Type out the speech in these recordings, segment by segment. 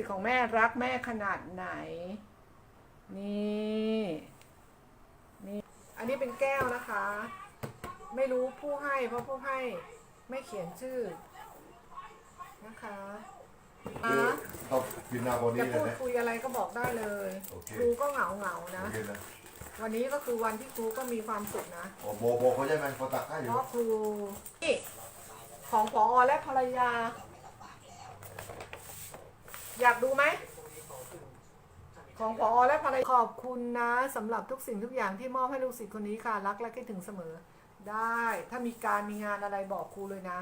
ศิษย์ของแม่รักแม่ขนาดไหน นี่นี่อันนี้เป็นแก้วนะคะ ไม่รู้ผู้ให้เพราะผู้ให้ไม่เขียนชื่อนะคะอะเขากินนาโบจะนี่เลพูยดนะ คุยอะไรก็บอกได้เลยโอเค ครูก็เหงาเหงาๆนะ โอเคนะวันนี้ก็คือวันที่ครูก็มีความสุขนะ โอ้โบโบเขาใช่ไหมเขาตักให้อเพยู่ ราะครูนี่ของพอและภรรยา อยากดูไหม ของพอและภรรยาขอบคุณนะสำหรับทุกสิ่งทุกอย่างที่มอบให้ลูกศิษย์คนนี้ค่ะ รักและคิดถึงเสมอ ได้ ถ้ามีการมีงานอะไรบอกครูเลยนะ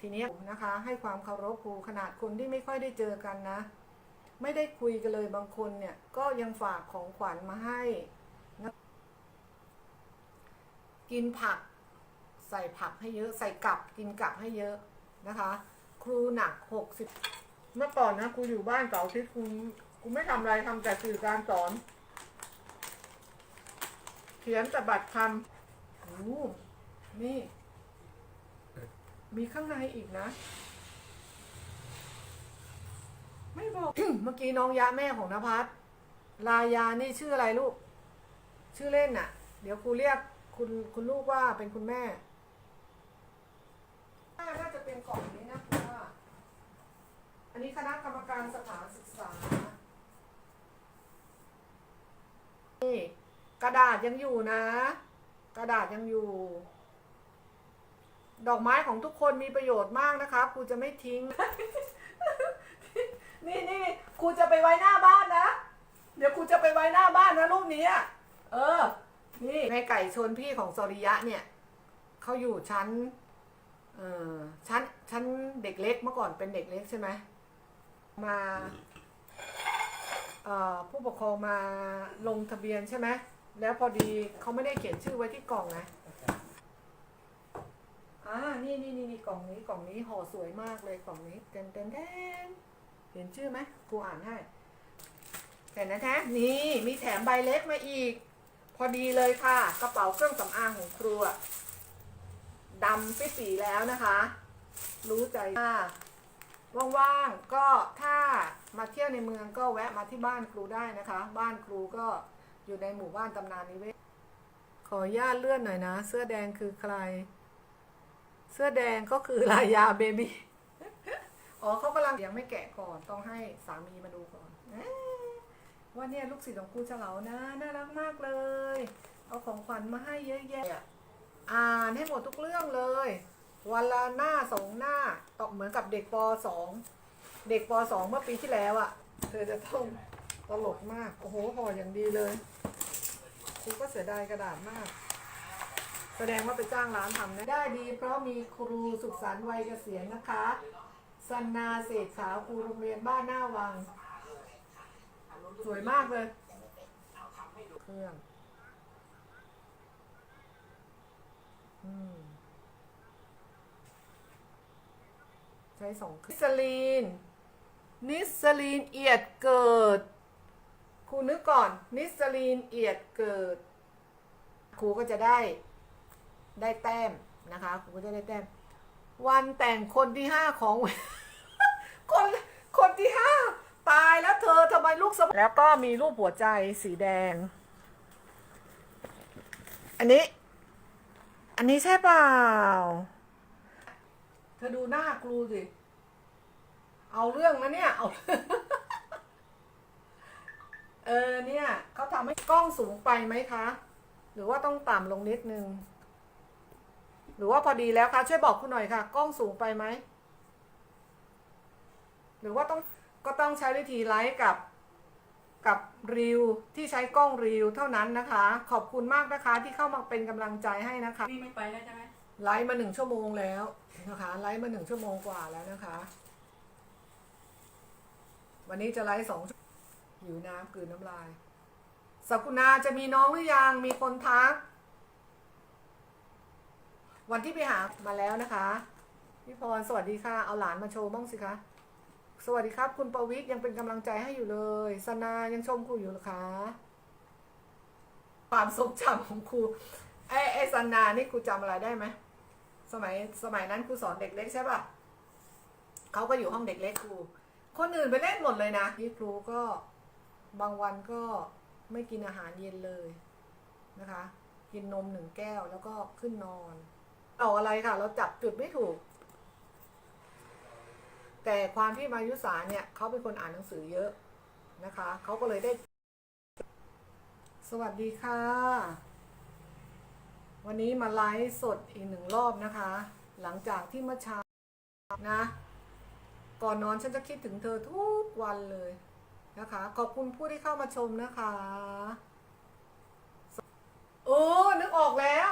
ทีนี้นะคะ ให้ความเคารพครูขนาดคนที่ไม่ค่อยได้เจอกันนะ ไม่ได้คุยกันเลยบางคนเนี่ย ก็ยังฝากของขวัญมาให้นะกินผัก ใส่ผักให้เยอะ ใส่กับกินกับให้เยอะนะคะ ครูหนักหกสิบ เมื่อก่อนนะครูอยู่บ้านเสาร์อาทิตย์ครูครูไม่ทำอะไรทำแต่สื่อการสอน เขียนแต่บัตรคำโอ้นี่ มีข้างในอีกนะ ไม่บอก เมื่อกี้น้องยะแม่ของนภัสลายานี่ชื่ออะไรลูก ชื่อเล่นน่ะ เดี๋ยวครูเรียกคุณคุณลูกว่าเป็นคุณแม่น่าจะเป็นกล่องนี้นะ อันนี้คณะกรรมการสถานศึกษานี่กระดาษยังอยู่นะ กระดาษยังอยู่ ดอกไม้ของทุกคนมีประโยชน์มากนะคะครูจะไม่ทิ้ง นี่นี่ครูจะไปไว้หน้าบ้านนะ เดี๋ยวครูจะไปไว้หน้าบ้านนะรูปนี้ เออ นี่ในไก่ชนพี่ของสริยะเนี่ยเขาอยู่ชั้น เออชั้นชั้นเด็กเล็กเมื่อก่อนเป็นเด็กเล็กใช่ไหม มาผู้ปกครองมาลงทะเบียนใช่ไหมแล้วพอดีเขาไม่ได้เขียนชื่อไว้ที่กล่องไงอ่านี่นี่นี่นี่กล่องนี้กล่องนี้ห่อสวยมากเลยกล่องนี้เต็นเต็นเต็นเห็นชื่อไหมครูอ่านให้แต่นะแท้นี่มีแถมใบเล็กมาอีก พอดีเลยค่ะ กระเป๋าเครื่องสำอางของครูอะดำปิดสีแล้วนะคะ รู้ใจมาก ว่างๆก็ถ้ามาเที่ยวในเมืองก็แวะมาที่บ้านครูได้นะคะ บ้านครูก็อยู่ในหมู่บ้านตำนานนิเวศ ขอญาตเลื่อนหน่อยนะ เสื้อแดงคือใคร เสื้อแดงก็คือลายาเบบี้ อ๋อเขากำลังยังไม่แกะก่อนต้องให้สามีมาดูก่อนว่าเนี่ยลูกศิษย์ของครูเฉลานะน่ารักมากเลย เอาของขวัญมาให้เยอะแยะ อ่านให้หมดทุกเรื่องเลย วันละหน้าสองหน้าตอกเหมือนกับเด็กปสองเด็กปสองเมื่อปีที่แล้วอะ่ะ เธอจะต้องตลกมาก โอ้โหห่ออย่างดีเลยครูก็เสียดายกระดาษมาก แสดงว่าไปจ้างร้านทำนะได้ดี เพราะมีครูสุขสันต์วัยเกษียณนะคะสันนาเศษขาวครูโรงเรียนบ้านหน้าวัง สวยมากเลย เครื่อง อืม ใช้สองนิสลีน นิสลีนเอียดเกิด ครูนึกก่อน นิสลีนเอียดเกิด ครูก็จะได้ได้แต้มนะคะ ครูก็จะได้แต้ม วันแต่งคนที่ห้าของ คนคนที่ห้าตายแล้วเธอทำไมลูกสมแล้วก็มีรูปหัวใจสีแดง อันนี้ อันนี้ใช่เปล่า เธอดูหน้าครูสิ เอาเรื่องนะเนี่ย เอาเออเนี่ยเขาทำให้กล้องสูงไปไหมคะ หรือว่าต้องต่ำลงนิดนึง หรือว่าพอดีแล้วคะช่วยบอกคุณหน่อยค่ะ กล้องสูงไปไหม หรือว่าต้องก็ต้องใช้วิธีไลฟ์กับกับรีวที่ใช้กล้องรีวเท่านั้นนะคะ ขอบคุณมากนะคะที่เข้ามาเป็นกำลังใจให้นะคะ นี่ไม่ไปแล้วใช่ไหม ไลฟ์มาหนึ่งชั่วโมงแล้วนะคะไลฟ์มาหนึ่งชั่วโมงกว่าแล้วนะคะ วันนี้จะไลฟ์สองชั่วหิวน้ำกลืนน้ำลายสักุณาจะมีน้องหรือยังมีคนทัก วันที่ไปหามาแล้วนะคะพี่พรสวัสดีค่ะ เอาหลานมาโชว์บ้างสิคะสวัสดีครับ คุณประวิทย์ยังเป็นกำลังใจให้อยู่เลย สนายังชมครูอยู่หรอคะความทรงจำของครูไอ้ไอ้สนานี่ครูจำอะไรได้ไหม สมัยสมัยนั้นครูสอนเด็กเล็กใช่ป่ะเขาก็อยู่ห้องเด็กเล็กครู คนอื่นไปเล่นหมดเลยนะนี่ครูก็บางวันก็ไม่กินอาหารเย็นเลยนะคะ กินนมหนึ่งแก้วแล้วก็ขึ้นนอนเอาอะไรค่ะ เราจับจุดไม่ถูก แต่ความที่มายุสาเนี่ยเขาเป็นคนอ่านหนังสือเยอะนะคะเขาก็เลยได้ สวัสดีค่ะ วันนี้มาไลฟ์สดอีกหนึ่งรอบนะคะ หลังจากที่เมื่อเช้านะ ก่อนนอนฉันจะคิดถึงเธอทุกวันเลยนะคะ ขอบคุณผู้ที่เข้ามาชมนะคะโอ้นึกออกแล้ว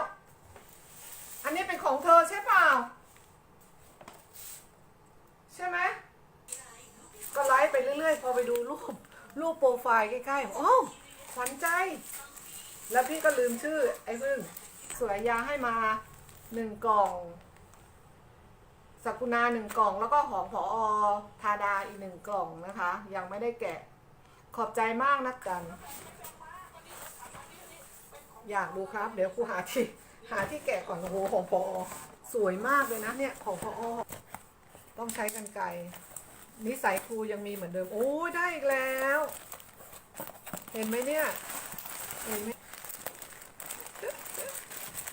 อันนี้เป็นของเธอใช่เปล่า ใช่ไหมก็ไลฟ์ไปเรื่อยๆ พอไปดูรูปรูปโปรไฟล์ใกล้ๆ โอ้ขวัญใจ แล้วพี่ก็ลืมชื่อไอ้พึ่ง สุรยาให้มาหนึ่งกล่องสักุณาหนึ่งกล่องแล้วก็ของผอธาดาอีกหนึ่งกล่องนะคะ ยังไม่ได้แกะขอบใจมากนะกัน อยากดูครับ เดี๋ยวครูหาที่หาที่แกะก่อนโอ้โหของพออสวยมากเลยนะเนี่ยของพออต้องใช้กันไกรนิสัยครูยังมีเหมือนเดิม โอ้ได้อีกแล้ว เห็นไหมเนี่ยเห็นไหม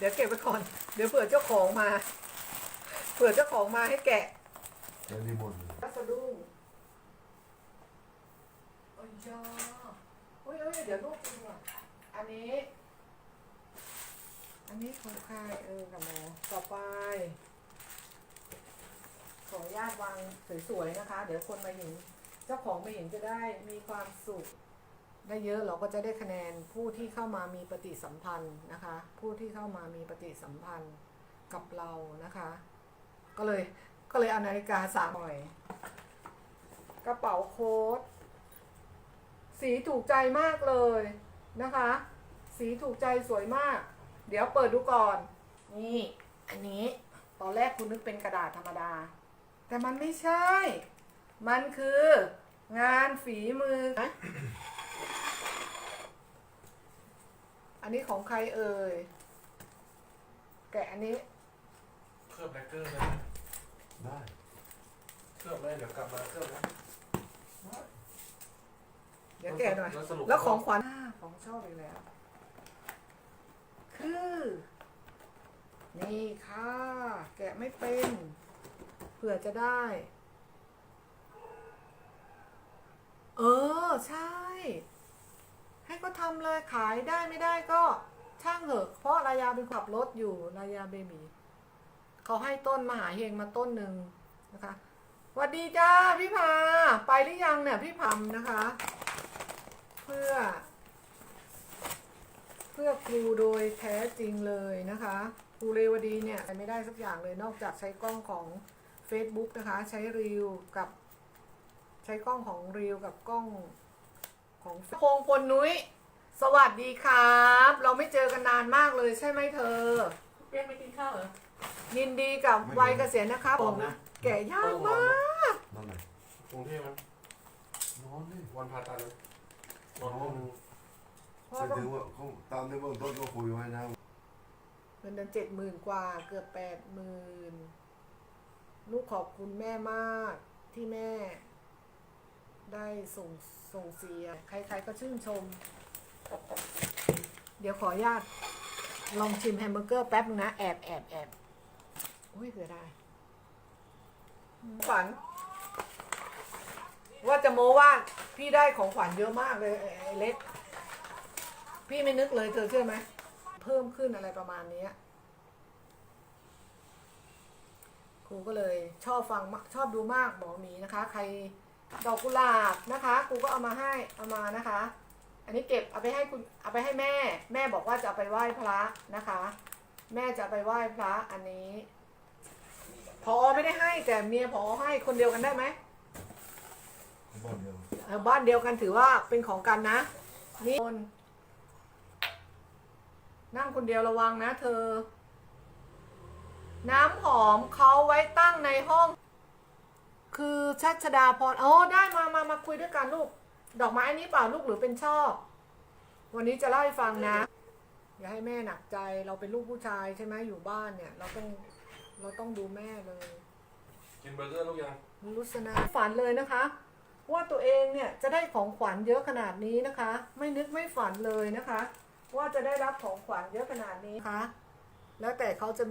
เดี๋ยวเก็บไว้ก่อน เดี๋ยวเผื่อเจ้าของมา เผื่อเจ้าของมาให้แกะใช้รีโมทพัสดุ้งโอ้ยยาโอ้ยเอ้ยเดี๋ยวลูกกินก่อนอันนี้ อันนี้ของใครเออกับหมอต่อไป ขออนุญาตวางสวยๆนะคะ เดี๋ยวคนมาเห็น เจ้าของมาเห็นจะได้มีความสุข ได้เยอะเราก็จะได้คะแนนผู้ที่เข้ามามีปฏิสัมพันธ์นะคะ ผู้ที่เข้ามามีปฏิสัมพันธ์กับเรานะคะ ก็เลยก็เลยเอานาฬิกาสามหน่อย กระเป๋าโค้ดสีถูกใจมากเลยนะคะ สีถูกใจสวยมาก เดี๋ยวเปิดดูก่อน นี่ อันนี้ตอนแรกคุณนึกเป็นกระดาษธรรมดา แต่มันไม่ใช่ มันคืองานฝีมือ นี้ของใครเอ่ย แกะอันนี้ เคลือบแบคเกอร์เลยนะได้เคลือบเลยเดี๋ยวกลับมาเคลือบนะเดี๋ยวแกะหน่อยแล้วสรุปแล้วของขวัญอ่าของชอบอีกแล้ว คือ นี่ค่ะ แกะไม่เป็นเผื่อจะได้ เออ ใช่ ให้ก็ทำเลยขายได้ไม่ได้ก็ช่างเถอะ เพราะรายาเป็นขับรถอยู่รายาเบบีเขาให้ต้นมหาเฮงมาต้นหนึ่งนะคะสวัสดีจ้าพี่พาไปหรือยังเนี่ยพี่พำนะคะ เพื่อ เพื่อครูโดยแท้จริงเลยนะคะครูเรวดีเนี่ยใช้ไม่ได้สักอย่างเลยนอกจากใช้กล้องของ Facebook นะคะ ใช้รีวกับ ใช้กล้องของรีวกับกล้อง ของพงพลนุ้ย สวัสดีครับ เราไม่เจอกันนานมากเลยใช่ไหมเธอ เรียกไปกินข้าวเหรอ ยินดีกับวัยเกษียณนะครับผมแก่ยากมากนั่นไหนกรุงเทพมันนอนดิวันพาตันเลยนอนเพราะจะต้องถือว่าเขาตามในเบื้องต้นก็คุยไว้นะเงินเดือนเจ็ดหมื่นกว่าเกือบแปดหมื่นลูกขอบคุณแม่มากที่แม่ ได้ส่งส่งเสีย ใครๆก็ชื่นชม เดี๋ยวขออนุญาตลองชิมแฮมเบอร์เกอร์แป๊บนึงนะแอบแอบแอบอุ้ยเผื่อได้ฝัน ว่าจะโม้ว่าพี่ได้ของขวัญเยอะมากเลยไอ้เล็ก พี่ไม่นึกเลยเธอเชื่อไหม เพิ่มขึ้นอะไรประมาณนี้ครูก็เลยชอบฟังชอบดูมากหมอหมีนะคะ ใคร ดอกกุหลาบนะคะครูก็เอามาให้เอามานะคะ อันนี้เก็บเอาไปให้คุณเอาไปให้แม่ แม่บอกว่าจะเอาไปไหว้พระนะคะ แม่จะเอาไปไหว้พระอันนี้พอไม่ได้ให้แต่เมียพอให้คนเดียวกันได้ไหมบ้านเดียวเออบ้านเดียวกันถือว่าเป็นของกันนะนี่คนนั่งคนเดียวระวังนะเธอ น้ำหอมเขาไว้ตั้งในห้อง คือชัชดาพรโอ้ได้มามามาคุยด้วยกันลูก ดอกไม้อันนี้เปล่าลูกหรือเป็นช่อ วันนี้จะเล่าให้ฟังนะ อย่าให้แม่หนักใจเราเป็นลูกผู้ชายใช่ไหมอยู่บ้านเนี่ย เราต้องเราต้องดูแม่เลยกินเบอร์เกอร์ลูกยังรุษนาฝันเลยนะคะ ว่าตัวเองเนี่ยจะได้ของขวัญเยอะขนาดนี้นะคะ ไม่นึกไม่ฝันเลยนะคะ ว่าจะได้รับของขวัญเยอะขนาดนี้นะคะ แล้วแต่เขาจะมี